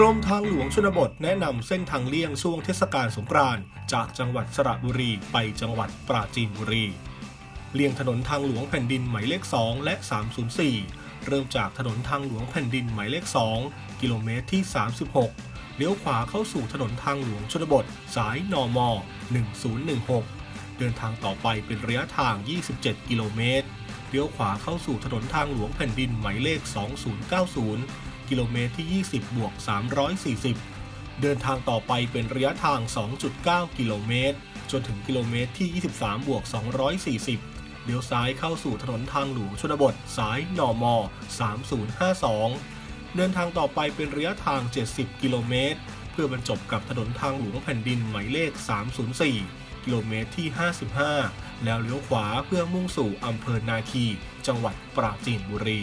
กรมทางหลวงชนบทแนะนำเส้นทางเลี่ยงช่วงเทศกาลสงกรานต์จากจังหวัดสระบุรีไปจังหวัดปราจีนบุรี เลี่ยงถนนทางหลวงแผ่นดินหมายเลข 2 และ 304 เริ่มจากถนนทางหลวงแผ่นดินหมายเลข 2 กิโลเมตรที่ 36 เลี้ยวขวาเข้าสู่ถนนทางหลวงชนบท สายนอม1016 เดินทางต่อไปเป็นระยะทาง 27 กิโลเมตร เลี้ยวขวาเข้าสู่ถนนทางหลวงแผ่นดินหมายเลข 2090 กิโลเมตรที่ 20 บวก 340 เดินทางต่อไปเป็นระยะทาง 2.9 กิโลเมตร จนถึงกิโลเมตรที่ 23 บวก 240 เลี้ยวซ้ายเข้าสู่ถนนทางหลวงชนบท สายนม3052 เดินทางต่อไปเป็นระยะทาง 70 กิโลเมตร เพื่อบรรจบกับถนนทางหลวงแผ่นดินหมายเลข 304 กิโลเมตรที่ 55 แล้วเลี้ยวขวาเพื่อมุ่งสู่อำเภอนาคี จังหวัดปราจีนบุรี